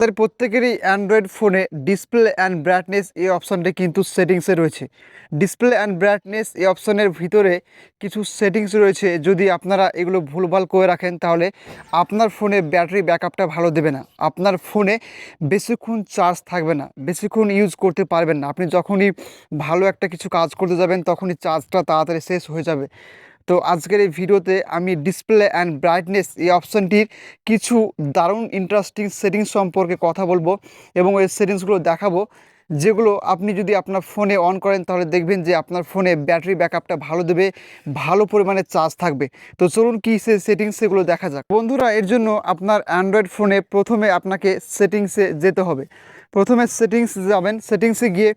তাদের প্রত্যেকেরই অ্যান্ড্রয়েড ফোনে ডিসপ্লে অ্যান্ড ব্রাইটনেস এই অপশানটি কিন্তু সেটিংসে রয়েছে। ডিসপ্লে অ্যান্ড ব্রাইটনেস এই অপশানের ভিতরে কিছু সেটিংস রয়েছে। যদি আপনারা এগুলো ভুলভাল করে রাখেন, তাহলে আপনার ফোনে ব্যাটারি ব্যাকআপটা ভালো দেবে না। আপনার ফোনে বেশিক্ষণ চার্জ থাকবে না, বেশিক্ষণ ইউজ করতে পারবেন না। আপনি যখনই ভালো একটা কিছু কাজ করতে যাবেন, তখনই চার্জটা তাড়াতাড়ি শেষ হয়ে যাবে। তো আজকের এই ভিডিওতে আমি ডিসপ্লে অ্যান্ড ব্রাইটনেস এই অপশানটির কিছু দারুণ ইন্টারেস্টিং সেটিংস সম্পর্কে কথা বলব এবং এই সেটিংসগুলো দেখাবো, যেগুলো আপনি যদি আপনার ফোনে অন করেন তাহলে দেখবেন যে আপনার ফোনে ব্যাটারি ব্যাকআপটা ভালো দেবে, ভালো পরিমাণে চার্জ থাকবে। তো চলুন কী সে সেটিংস সেগুলো দেখা যাক। বন্ধুরা, এর জন্য আপনার অ্যান্ড্রয়েড ফোনে প্রথমে আপনাকে সেটিংসে যেতে হবে। প্রথমে সেটিংস যাবেন। সেটিংসে গিয়ে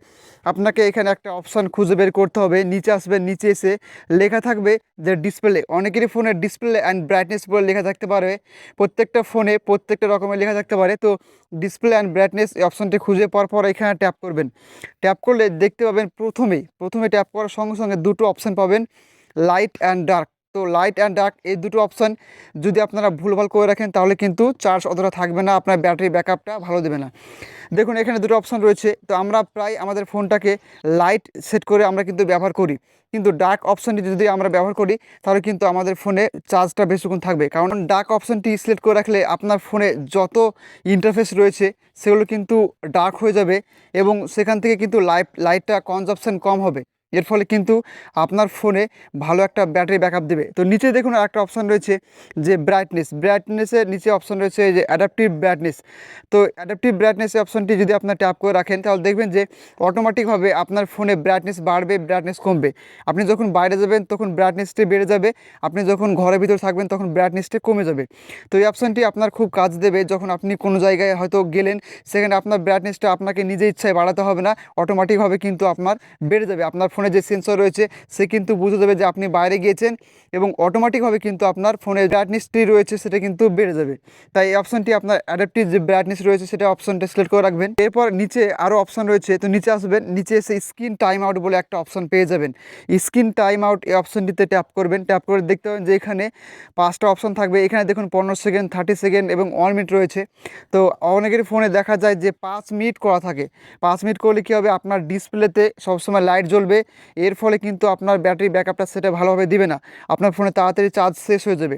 আপনাকে এখানে একটা অপশান খুঁজে বের করতে হবে। নিচে আসবেন, নিচে এসে লেখা থাকবে যে ডিসপ্লে অনেকেরই ফোনের ডিসপ্লে অ্যান্ড ব্রাইটনেস বলে লেখা থাকতে পারে। প্রত্যেকটা ফোনে প্রত্যেকটা রকমের লেখা থাকতে পারে। তো ডিসপ্লে অ্যান্ড ব্রাইটনেস এই অপশানটি খুঁজে পাওয়ার পর এখানে ট্যাপ করবেন। ট্যাপ করলে দেখতে পাবেন প্রথমেই, প্রথমে ট্যাপ করার সঙ্গে সঙ্গে দুটো অপশান পাবেন। লাইট অ্যান্ড ডার্ক তো লাইট অ্যান্ড ডার্ক এই দুটো অপশান যদি আপনারা ভুলভাল করে রাখেন, তাহলে কিন্তু চার্জ অতটা থাকবে না, আপনার ব্যাটারি ব্যাকআপটা ভালো দেবে না। দেখুন, এখানে দুটো অপশান রয়েছে। তো আমরা প্রায় আমাদের ফোনটাকে লাইট সেট করে আমরা কিন্তু ব্যবহার করি। কিন্তু ডার্ক অপশানটি যদি আমরা ব্যবহার করি, তাহলে কিন্তু আমাদের ফোনে চার্জটা বেশিক্ষণ থাকবে। কারণ ডার্ক অপশানটি সিলেক্ট করে রাখলে আপনার ফোনে যত ইন্টারফেস রয়েছে, সেগুলো কিন্তু ডার্ক হয়ে যাবে এবং সেখান থেকে কিন্তু লাইট লাইটটা কনজাপশান কম হবে। এর ফলে কিন্তু আপনার ফোনে ভালো একটা ব্যাটারি ব্যাকআপ দেবে। তো নিচে দেখুন একটা অপশান রয়েছে যে ব্রাইটনেস ব্রাইটনেসের নিচে অপশান রয়েছে যে অ্যাডাপটিভ ব্রাইটনেস তো অ্যাডাপটিভ ব্রাইটনেস অপশানটি যদি আপনার ট্যাপ করে রাখেন, তাহলে দেখবেন যে অটোমেটিকভাবে আপনার ফোনে ব্রাইটনেস বাড়বে ব্রাইটনেস কমবে। আপনি যখন বাইরে যাবেন, তখন ব্রাইটনেসটি বেড়ে যাবে। আপনি যখন ঘরের ভিতর থাকবেন, তখন ব্রাইটনেসটি কমে যাবে। তো এই অপশানটি আপনার খুব কাজ দেবে যখন আপনি কোনো জায়গায় হয়তো গেলেন, সেখানে আপনার ব্রাইটনেসটা আপনাকে নিজে ইচ্ছায় বাড়াতে হবে না। অটোমেটিকভাবে কিন্তু আপনার বেড়ে যাবে, আপনার ফোনে যে সেন্সর রয়েছে, সে কিন্তু বুঝে দেবে যে আপনি বাইরে গিয়েছেন এবং অটোমেটিকভাবে কিন্তু আপনার ফোনের ব্রাইটনেসটি রয়েছে সেটা কিন্তু বেড়ে যাবে। তাই এই অপশানটি আপনার অ্যাডাপটিভ যে ব্রাইটনেস রয়েছে সেটা অপশানটা সিলেক্ট করে রাখবেন। এরপর নিচে আরও অপশান রয়েছে, তো নিচে আসবেন, নিচে এসে স্ক্রিন টাইম আউট বলে একটা অপশান পেয়ে যাবেন। স্ক্রিন টাইম আউট এই অপশানটিতে ট্যাপ করবেন ট্যাপ করে দেখতে পাবেন যে এখানে পাঁচটা অপশান থাকবে। এখানে দেখুন পনেরো সেকেন্ড থার্টি সেকেন্ড এবং ওয়ান মিনিট রয়েছে। তো অনেকের ফোনে দেখা যায় যে পাঁচ মিনিট করা থাকে। পাঁচ মিনিট করলে কী হবে? আপনার ডিসপ্লেতে সবসময় লাইট জ্বলবে। এর ফলে কিন্তু আপনার ব্যাটারি ব্যাকআপটা সেটা ভালোভাবে দিবে না। আপনার ফোনে তাড়াতাড়ি চার্জ শেষ হয়ে যাবে।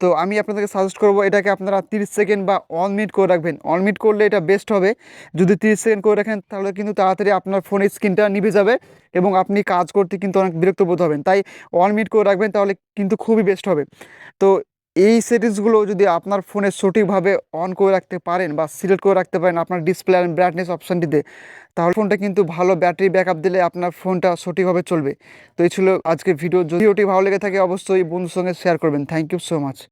তো আমি আপনাদেরকে সাজেস্ট করব, এটাকে আপনারা তিরিশ সেকেন্ড বা ওয়ান মিনিট করে রাখবেন। মিনিট করলে এটা বেস্ট হবে। যদি তিরিশ সেকেন্ড করে রাখেন, তাহলে কিন্তু তাড়াতাড়ি আপনার ফোনের স্ক্রিনটা নিভে যাবে এবং আপনি কাজ করতে কিন্তু অনেক বিরক্ত বোধ হবেন। তাই মিনিট করে রাখবেন, তাহলে কিন্তু খুবই বেস্ট হবে। তো এই সেটিংসগুলো যদি আপনার ফোনে সঠিকভাবে অন করে রাখতে পারেন বা সিলেক্ট করে রাখতে পারেন আপনার ডিসপ্লে অ্যান্ড ব্রাইটনেস অপশানটিতে তাহলে ফোনটা কিন্তু ভালো ব্যাটারি ব্যাকআপ দিলে আপনার ফোনটা সঠিকভাবে চলবে। তো এই ছিল আজকের ভিডিও যদি ওটি ভালো লেগে থাকে, অবশ্যই বন্ধুর সঙ্গে শেয়ার করবেন। Thank you so much